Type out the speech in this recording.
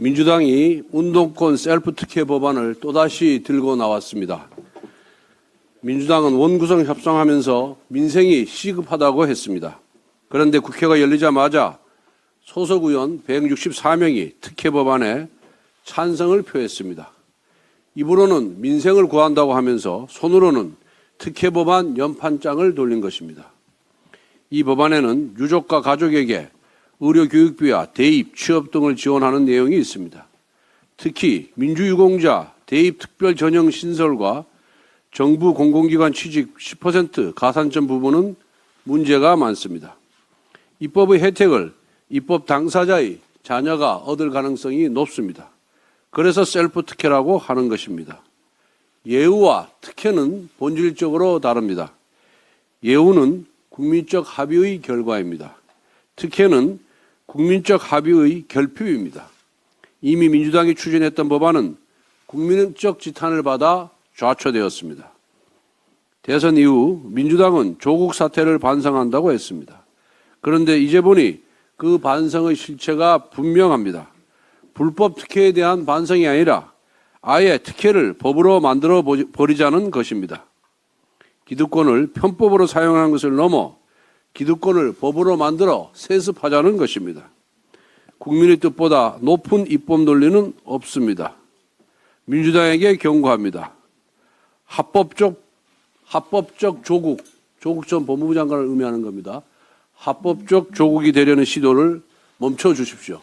민주당이 운동권 셀프 특혜 법안을 또다시 들고 나왔습니다. 민주당은 원구성 협상하면서 민생이 시급하다고 했습니다. 그런데 국회가 열리자마자 소속 의원 164명이 특혜 법안에 찬성을 표했습니다. 입으로는 민생을 구한다고 하면서 손으로는 특혜 법안 연판장을 돌린 것입니다. 이 법안에는 유족과 가족에게 의료 교육비와 대입, 취업 등을 지원하는 내용이 있습니다. 특히 민주유공자 대입 특별 전형 신설과 정부 공공기관 취직 10% 가산점 부분은 문제가 많습니다. 입법의 혜택을 입법 당사자의 자녀가 얻을 가능성이 높습니다. 그래서 셀프 특혜라고 하는 것입니다. 예우와 특혜는 본질적으로 다릅니다. 예우는 국민적 합의의 결과입니다. 특혜는 국민적 합의의 결핍입니다. 이미 민주당이 추진했던 법안은 국민적 지탄을 받아 좌초되었습니다. 대선 이후 민주당은 조국 사태를 반성한다고 했습니다. 그런데 이제 보니 그 반성의 실체가 분명합니다. 불법 특혜에 대한 반성이 아니라 아예 특혜를 법으로 만들어 버리자는 것입니다. 기득권을 편법으로 사용하는 것을 넘어 기득권을 법으로 만들어 세습하자는 것입니다. 국민의 뜻보다 높은 입법 논리는 없습니다. 민주당에게 경고합니다. 합법적 합법적 조국, 조국 전 법무부 장관을 의미하는 겁니다. 합법적 조국이 되려는 시도를 멈춰 주십시오.